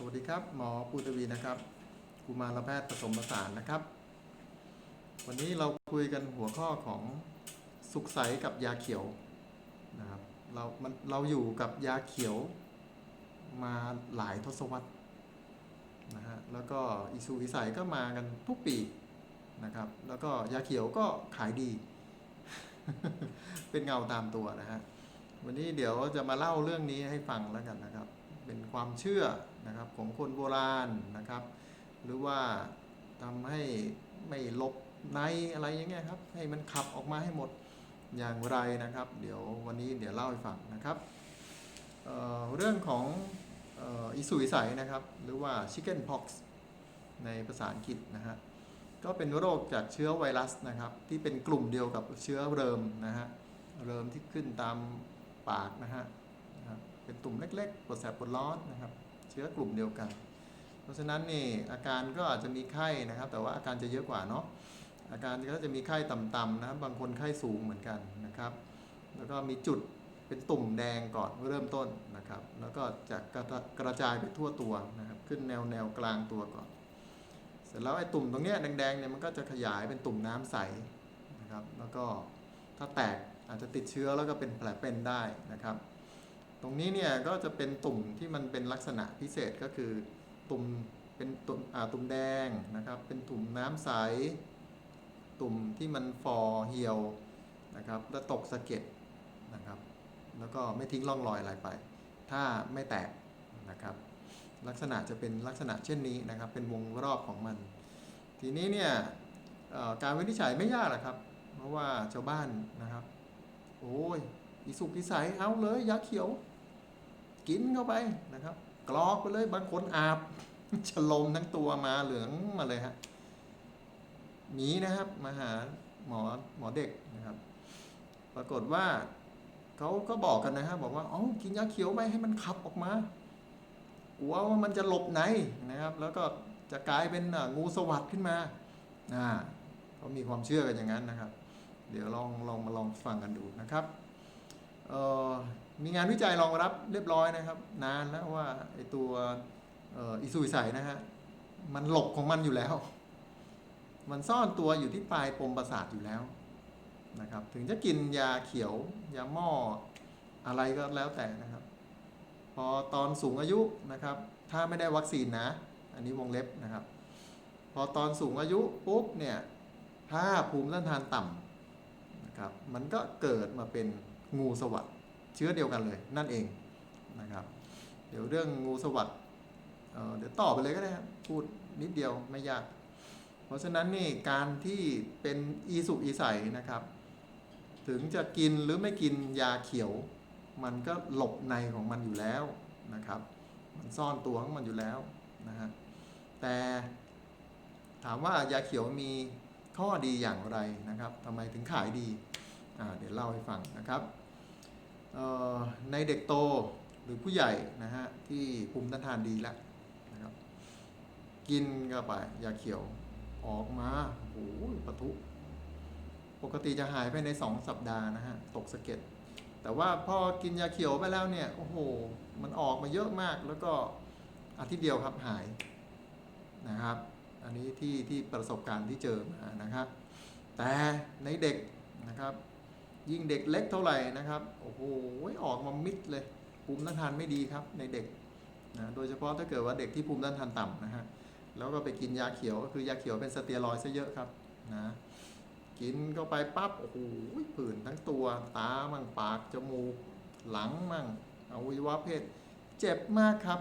สวัสดีครับ หมอปูตวีนะครับกุมารแพทย์ผสมผสานนะครับ วันนี้เราคุยกันหัวข้อของสุขใสกับยาเขียวนะครับเรามันเราอยู่กับยาเขียวมาหลายทศวรรษนะฮะแล้วก็อิสุอิสัยก็มากันทุกปีนะครับ แล้วก็ยาเขียวก็ขายดี เป็นเงาตามตัวนะฮะวันนี้เดี๋ยวจะมาเล่าเรื่องนี้ให้ฟังแล้วกันนะครับ เป็นความเชื่อ นะครับของคนโบราณนะครับ หรือว่าทำให้ไม่ลบในอะไรอย่างเงี้ยครับ ให้มันขับออกมาให้หมดอย่างไรนะครับ เดี๋ยววันนี้เดี๋ยวเล่าให้ฟังนะครับเเรื่องของอ,อ,อิสุอิสัยนะครับ หรือว่า chicken pox ในภาษาอังกฤษนะฮะก็เป็นโรคจากเชื้อไวรัสนะครับ ที่เป็นกลุ่มเดียวกับเชื้อเริมนะฮะเริมที่ขึ้นตามปากนะฮะเป็นตุ่มเล็กๆปวดแสบปวดร้อนนะครับ เชื้อกลุ่มเดียวกัน เพราะฉะนั้นนี่อาการก็อาจจะมีไข้นะครับ แต่ว่าอาการจะเยอะกว่าเนาะอาการก็จะมีไข้ต่ำๆนะบางคนไข้สูงเหมือนกันนะครับ แล้วก็มีจุดเป็นตุ่มแดงก่อนเริ่มต้นนะครับ แล้วก็จะกระกระจายไปทั่วตัวนะครับขึ้นแนวแนวกลางตัวก่อน เสร็จแล้วไอ้ตุ่มตรงเนี้ยแดงๆเนี่ยมันก็จะขยายเป็นตุ่มน้ำใสนะครับ แล้วก็ถ้าแตกอาจจะติดเชื้อแล้วก็เป็นแผลเป็นได้นะครับ ตรงนี้เนี่ยก็จะเป็นตุ่มที่มันเป็นลักษณะพิเศษก็คือตุ่มเป็นตุ่มอ่าตุ่มแดงนะครับ เป็นตุ่มน้ำใส ตุ่มที่มันฟอเหี่ยวนะครับแล้วตกสะเก็ดนะครับ แล้วก็ไม่ทิ้งร่องรอยอะไรไป ถ้าไม่แตกนะครับ ลักษณะจะเป็นลักษณะเช่นนี้นะครับ เป็นวงรอบของมัน ทีนี้เนี่ยการวินิจฉัยไม่ยากหรอกครับ เพราะว่าชาวบ้านนะครับ โอ้ย อีสุกอีใสเอาเลยยาเขียว กินเข้าไปนะครับ กรอกไปเลยบางคนอาบฉลมทั้งตัวมาเหลืองมาเลยฮะหมีนะครับมาหาหมอหมอเด็กนะครับ ปรากฏว่าเขาก็บอกกันนะครับบอกว่าอ๋อกินยาเขียวไปให้มันขับออกมากลัวว่ามันจะหลบในนะครับ แล้วก็จะกลายเป็นงูสวัสดขึ้นมาอ่าเขามีความเชื่อกันอย่างนั้นนะครับ เดี๋ยวลองลองมาลองฟังกันดูนะครับ มีงานวิจัยรองรับเรียบร้อยนะครับ นานแล้วว่าไอตัวอิสุอิสัยนะฮะมันหลบของมันอยู่แล้ว มันซ่อนตัวอยู่ที่ปลายปมประสาทอยู่แล้วนะครับ ถึงจะกินยาเขียว ยาหม้ออะไรก็แล้วแต่นะครับ พอตอนสูงอายุนะครับ ถ้าไม่ได้วัคซีนนะ อันนี้วงเล็บนะครับ พอตอนสูงอายุปุ๊บเนี่ยถ้าภูมิต้านทานต่ำนะครับ มันก็เกิดมาเป็น งูสวัสดเชื้อเดียวกันเลยนั่นเองนะครับ เดี๋ยวเรื่องงูสวัสดเอ่อเดี๋ยวต่อไปเลยก็ได้ครับพูดนิดเดียวไม่ยาก เพราะฉะนั้นนี่การที่เป็นอีสุอีใสนะครับ ถึงจะกินหรือไม่กินยาเขียว มันก็หลบในของมันอยู่แล้วนะครับ มันซ่อนตัวของมันอยู่แล้วนะฮะแต่ถามว่ายาเขียวมีข้อดีอย่างไรนะครับทำไมถึงขายดีเดี๋ยวเล่าให้ฟังนะครับ ในเด็กโตหรือผู้ใหญ่นะฮะที่ภูมิต้านทานดีแล้วนะครับกินเข้าไปยาเขียวออกมาโอ้โหปะทุ ปกติจะหายภายใน 2 สัปดาห์นะฮะตกสะเก็ดแต่ว่าพอกินยาเขียวไปแล้วเนี่ยโอ้โหมันออกมาเยอะมากแล้วก็อาทิตย์เดียวครับหายนะครับ อันนี้ที่ที่ประสบการณ์ที่เจอมานะครับ แต่ในเด็กนะครับ ยิ่งเด็กเล็กเท่าไหร่นะครับ โอ้โหออกมามิดเลย ภูมิต้านทานไม่ดีครับในเด็กนะโดยเฉพาะถ้าเกิดว่าเด็กที่ภูมิต้านทานต่ำนะฮะแล้วก็ไปกินยาเขียวก็คือยาเขียวเป็นสเตียรอยด์ซะเยอะครับนะกินเข้าไปปั๊บโอ้โหผื่นทั้งตัว ตามั่งปากจมูก หลังมั่งอวัยวะเพศ เจ็บมากครับ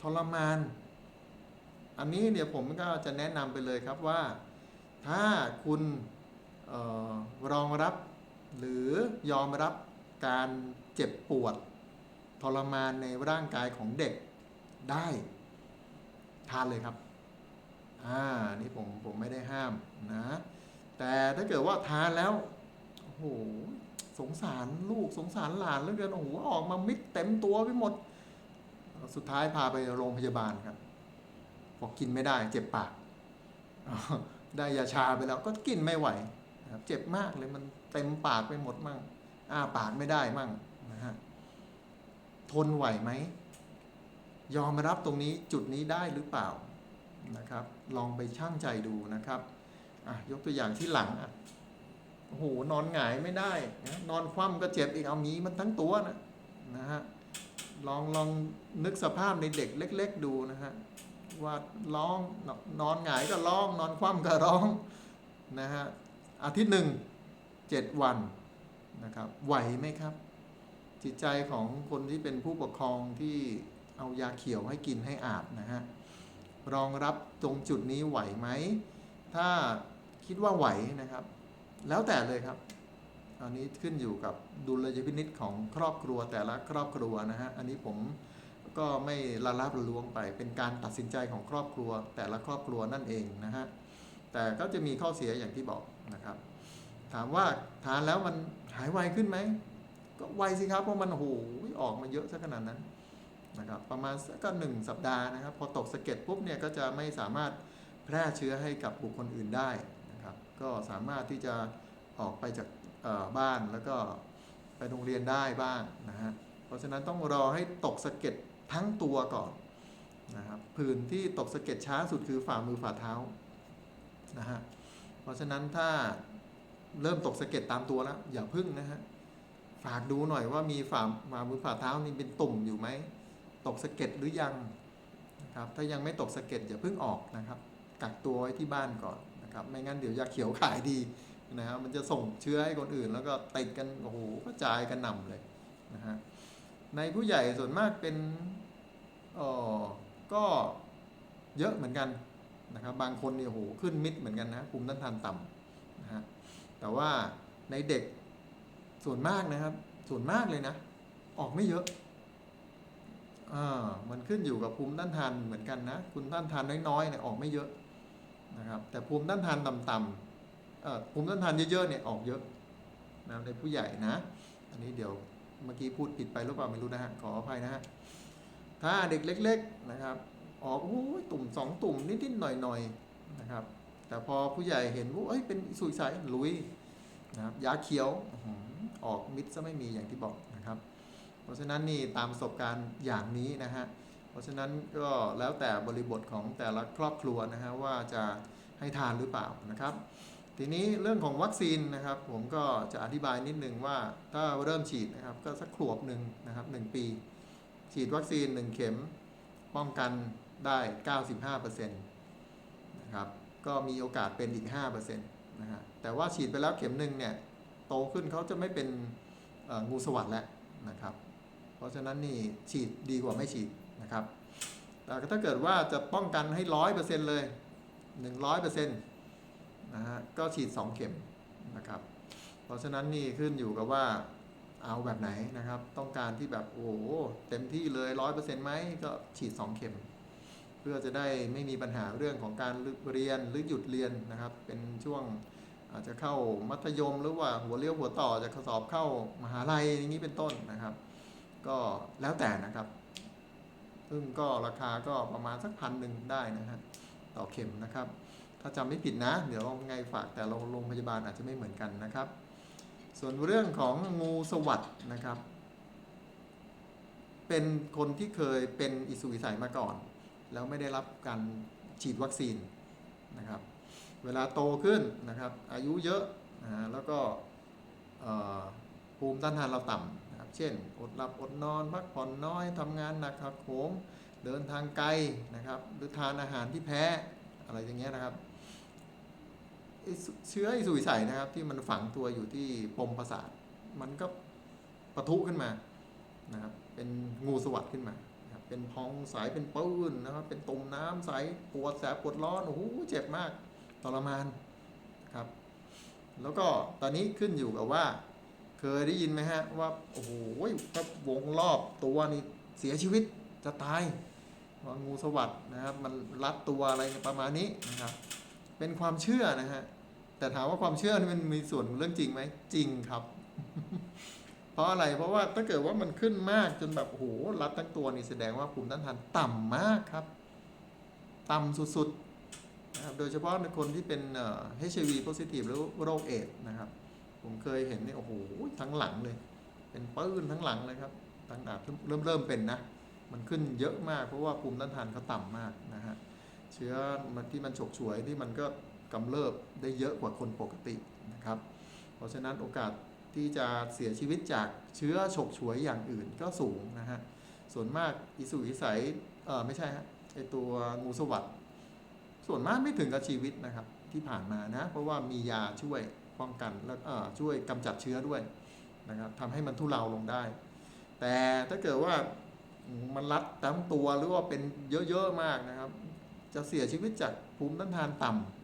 ทรมาน อันนี้เดี๋ยวผมก็จะแนะนำไปเลยครับว่า ถ้าคุณออรองรับ หรือยอมรับการเจ็บปวดทรมานในร่างกายของเด็กได้ทานเลยครับ อ่า นี่ผมผมไม่ได้ห้ามนะ แต่ถ้าเกิดว่าทานแล้ว โอ้โห สงสารลูกสงสารหลานเหลือเกิน โอ้โห ออกมามิดเต็มตัวไปหมด สุดท้ายพาไปโรงพยาบาลครับบอกกินไม่ได้เจ็บปาก ได้ยาชาไปแล้วก็กินไม่ไหว นะครับ เจ็บมากเลยมันเต็มปากไปหมดมั่งอ้าปากไม่ได้มั่งนะฮะทนไหวไหม ยอมรับตรงนี้จุดนี้ได้หรือเปล่านะครับ ลองไปช่างใจดูนะครับอะยกตัวอย่างที่หลังอะโอ้โหนอนหงายไม่ได้นะนอนคว่ำก็เจ็บอีกเอามีมันทั้งตัวนะนะฮะลองลองนึกสภาพในเด็กเล็ก ๆ ดูนะฮะว่าร้องนอนหงายก็ร้อง นอนคว่ำก็ร้องนะฮะ อาทิตย์หนึ่งเจ็ดวันนะครับไหวไหมครับ จิตใจของคนที่เป็นผู้ปกครองที่เอายาเขียวให้กินให้อาบนะฮะรองรับตรงจุดนี้ไหวไหม ถ้าคิดว่าไหวนะครับ แล้วแต่เลยครับ อันนี้ขึ้นอยู่กับดุลยพินิษของครอบครัวแต่ละครอบครัวนะฮะ อันนี้ผมก็ไม่ละลับละล้วงไป เป็นการตัดสินใจของครอบครัวแต่ละครอบครัวนั่นเองนะฮะ แต่ก็จะมีข้อเสียอย่างที่บอกนะครับ ถามว่าทานแล้วมันหายไวขึ้นไหม ก็ไวสิครับเพราะมันโอ้โหออกมาเยอะซะขนาดนั้นนะครับประมาณสักหนึ่งสัปดาห์นะครับ พอตกสะเก็ดปุ๊บเนี่ยก็จะไม่สามารถแพร่เชื้อให้กับบุคคลอื่นได้นะครับ ก็สามารถที่จะออกไปจากบ้านแล้วก็ไปโรงเรียนได้บ้างนะฮะเพราะฉะนั้นต้องรอให้ตกสะเก็ดทั้งตัวก่อนนะครับผื่นที่ตกสะเก็ดช้าสุดคือฝ่ามือฝ่าเท้า นะฮะเพราะฉะนั้นถ้าเริ่มตกสะเก็ดตามตัวแล้ว อย่าพึ่งนะฮะฝากดูหน่อยว่ามีฝ่าฝ่ามือฝ่าเท้านี่เป็นตุ่มอยู่ไหมตกสะเก็ดหรือยังนะครับถ้ายังไม่ตกสะเก็ดอย่าพิ่งออกนะครับ กักตัวไว้ที่บ้านก่อนนะครับไม่งั้นเดี๋ยวยาเขียวขายดีนะครับมันจะส่งเชื้อให้คนอื่น แล้วก็ติดกันโอ้โหกระจายกันหนำเลยนะฮะในผู้ใหญ่ส่วนมากเป็นอ๋อก็เยอะเหมือนกัน นะครับบางคนเนี่ยโอ้โหขึ้นมิดเหมือนกันนะภูมิต้านทานต่ำนะฮะแต่ว่าในเด็กส่วนมากนะครับ ส่วนมากเลยนะ ออกไม่เยอะอ่ามันขึ้นอยู่กับภูมิต้านทานเหมือนกันนะภูมิต้านทานน้อยๆเนี่ยออกไม่เยอะนะครับ แต่ภูมิต้านทานต่ำๆเอ่อภูมิต้านทานเยอะๆเนี่ยออกเยอะนะในผู้ใหญ่นะ อันนี้เดี๋ยวเมื่อกี้พูดผิดไปหรือเปล่าไม่รู้นะฮะขออภัยนะฮะถ้าเด็กเล็ก ๆ นะครับ ออกโอ้ยตุ่มสองตุ่มนิดๆหน่อยๆนะครับ แต่พอผู้ใหญ่เห็นว่าเอ้ยเป็นสุยสายลุยนะครับยาเขียวออกมิดซะไม่มีอย่างที่บอกนะครับ เพราะฉะนั้นนี่ตามประสบการณ์อย่างนี้นะฮะเพราะฉะนั้นก็แล้วแต่บริบทของแต่ละครอบครัวนะฮะว่าจะให้ทานหรือเปล่านะครับ ทีนี้เรื่องของวัคซีนนะครับ ผมก็จะอธิบายนิดนึงว่าถ้าเริ่มฉีดนะครับก็สักขวบหนึ่งนะครับหนึ่งปี ฉีดวัคซีน 1 เข็มป้องกัน ได้ 95%นะครับ ก็มีโอกาสเป็นอีก 5%นะฮะ แต่ว่าฉีดไปแล้วเข็มหนึ่งเนี่ย โตขึ้นเขาจะไม่เป็นงูสวัสด์แล้วนะครับ เพราะฉะนั้นนี่ฉีดดีกว่าไม่ฉีดนะครับ แต่ถ้าเกิดว่าจะป้องกันให้ร้อยเปอร์เซ็นต์เลยหนึ่งร้อยเปอร์เซ็นต์นะฮะ ก็ฉีดสองเข็มนะครับ เพราะฉะนั้นนี่ขึ้นอยู่กับว่าเอาแบบไหนนะครับ ต้องการที่แบบโอ้เต็มที่เลยร้อยเปอร์เซ็นต์ไหมก็ฉีดสองเข็ม พื่อจะได้ไม่มีปัญหาเรื่องของการเรียนหรือหยุดเรียนนะครับ เป็นช่วงอาจจะเข้ามัธยมหรือว่าหัวเลี้ยวหัวต่อจะสอบเข้ามหาลัยอย่างนี้เป็นต้นนะครับ ก็แล้วแต่นะครับ ซึ่งก็ราคาก็ประมาณสักพันหนึ่งได้นะฮะต่อเข็มนะครับ ถ้าจำไม่ผิดนะ เดี๋ยวไงฝากแต่โรงพยาบาลอาจจะไม่เหมือนกันนะครับ ส่วนเรื่องของงูสวัสด์นะครับ เป็นคนที่เคยเป็นอิสุวิสัยมาก่อน แล้วไม่ได้รับการฉีดวัคซีนนะครับ เวลาโตขึ้นนะครับ อายุเยอะนะแล้วก็ภูมิต้านทานเราต่ำนะครับ เช่น อดหลับอดนอน พักผ่อนน้อยทำงานหนักหักโหมเดินทางไกลนะครับ หรือทานอาหารที่แพ้อะไรอย่างเงี้ยนะครับเชื้ออิสุวิสัยนะครับ ที่มันฝังตัวอยู่ที่ปมประสาท มันก็ปะทุขึ้นมานะครับ เป็นงูสวัสด์ขึ้นมา เป็นพองใสเป็นปื้นนะครับเป็นตุ่มน้ำใสปวดแสบปวดร้อนโอ้โหเจ็บมากทรมานครับ แล้วก็ตอนนี้ขึ้นอยู่กับว่า เคยได้ยินไหมฮะว่าโอ้โหถ้าวงรอบตัวนี่เสียชีวิตจะตายว่างูสวัสดนะครับมันรัดตัวอะไรประมาณนี้นะครับ เป็นความเชื่อนะฮะแต่ถามว่าความเชื่อนี่มันมีส่วนเรื่องจริงไหมจริงครับ เพราะอะไรเพราะว่าถ้าเกิดว่ามันขึ้นมากจนแบบโอ้โหรัดทั้งตัวนี่แสดงว่าภูมิต้านทานต่ำมากครับ ต่ำสุดๆนะครับโดยเฉพาะในคนที่เป็นเอ่อ HIV positive หรือโรคเอดนะครับ ผมเคยเห็นนี่โอ้โหทั้งหลังเลย เป็นปื้นทั้งหลังเลยครับตั้งแต่เริ่มเริ่มเป็นนะมันขึ้นเยอะมากเพราะว่าภูมิต้านทานเขาต่ำมากนะฮะเชื้อมันที่มันฉกฉวยที่มันก็กำเริบได้เยอะกว่าคนปกตินะครับ เพราะฉะนั้นโอกาส ที่จะเสียชีวิตจากเชื้อฉกฉวยอย่างอื่นก็สูงนะฮะ ส่วนมากอิสุอิสัยเออไม่ใช่ฮะไอตัวงูสวัสดส่วนมากไม่ถึงกับชีวิตนะครับที่ผ่านมานะ เพราะว่ามียาช่วยป้องกันแล้วเอ่อช่วยกำจัดเชื้อด้วยนะครับทำให้มันทุเลาลงได้ แต่ถ้าเกิดว่ามันรัดทั้งตัวหรือว่าเป็นเยอะๆมากนะครับ จะเสียชีวิตจากภูมิต้านทานต่ำ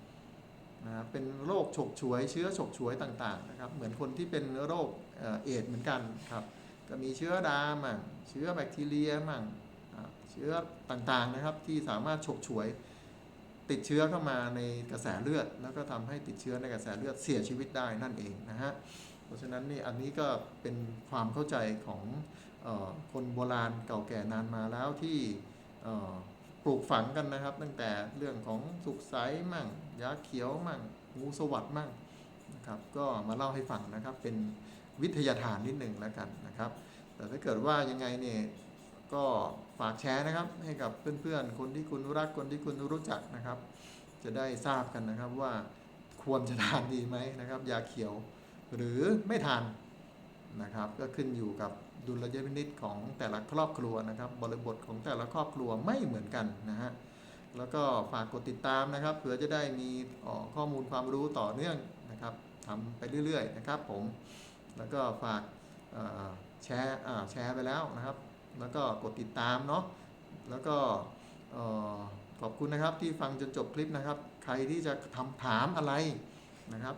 นะครับเป็นโรคฉกฉวยเชื้อฉกฉวยต่างๆนะครับเหมือนคนที่เป็นโรคเอ่อเอดเหมือนกันครับก็มีเชื้อดามั่งเชื้อแบคทีเรียมั่งเชื้อต่างๆนะครับที่สามารถฉกฉวยติดเชื้อเข้ามาในกระแสเลือด แล้วก็ทำให้ติดเชื้อในกระแสเลือดเสียชีวิตได้นั่นเองนะฮะเพราะฉะนั้นนี่อันนี้ก็เป็นความเข้าใจของออคนโบราณเก่าแก่นานมาแล้วที่ ปลูกฝังกันนะครับ ตั้งแต่เรื่องของสุกใสมั่งยาเขียวมั่งงูสวัสดมั่งนะครับก็มาเล่าให้ฟังนะครับเป็นวิทยาทานนิดหนึ่งแล้วกันนะครับ แต่ถ้าเกิดว่ายังไงเนี่ยก็ฝากแชร์นะครับให้กับเพื่อนๆ คนที่คุณรักคนที่คุณรู้จักนะครับ จะได้ทราบกันนะครับว่าควรจะทานดีไหมนะครับ ยาเขียวหรือไม่ทานนะครับ ก็ขึ้นอยู่กับ ดุลยพินิจของแต่ละครอบครัวนะครับ บริบทของแต่ละครอบครัวไม่เหมือนกันนะฮะแล้วก็ฝากกดติดตามนะครับ เผื่อจะได้มีเอ่อข้อมูลความรู้ต่อเนื่องนะครับทำไปเรื่อยๆนะครับผมแล้วก็ฝากแชร์แชร์ไปแล้วนะครับ แล้วก็กดติดตามเนาะแล้วก็ขอบคุณนะครับที่ฟังจนจบคลิปนะครับ ใครที่จะทำถามอะไรนะครับ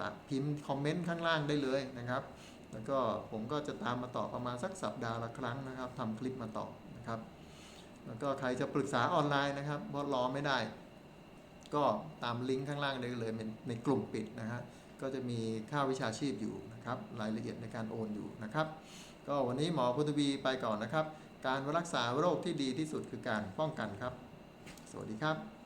ตัดพิมพ์คอมเมนต์ข้างล่างได้เลยนะครับ แล้วก็ผมก็จะตามมาตอบประมาณสักสัปดาห์ละครั้งนะครับทำคลิปมาตอบนะครับ แล้วก็ใครจะปรึกษาออนไลน์นะครับเพราะรอไม่ได้ ก็ตามลิงก์ข้างล่างได้เลยเป็นในกลุ่มปิดนะฮะก็จะมีค่าวิชาชีพอยู่นะครับรายละเอียดในการโอนอยู่นะครับ ก็วันนี้หมอพุทธวีไปก่อนนะครับ การรักษาโรคที่ดีที่สุดคือการป้องกันครับ สวัสดีครับ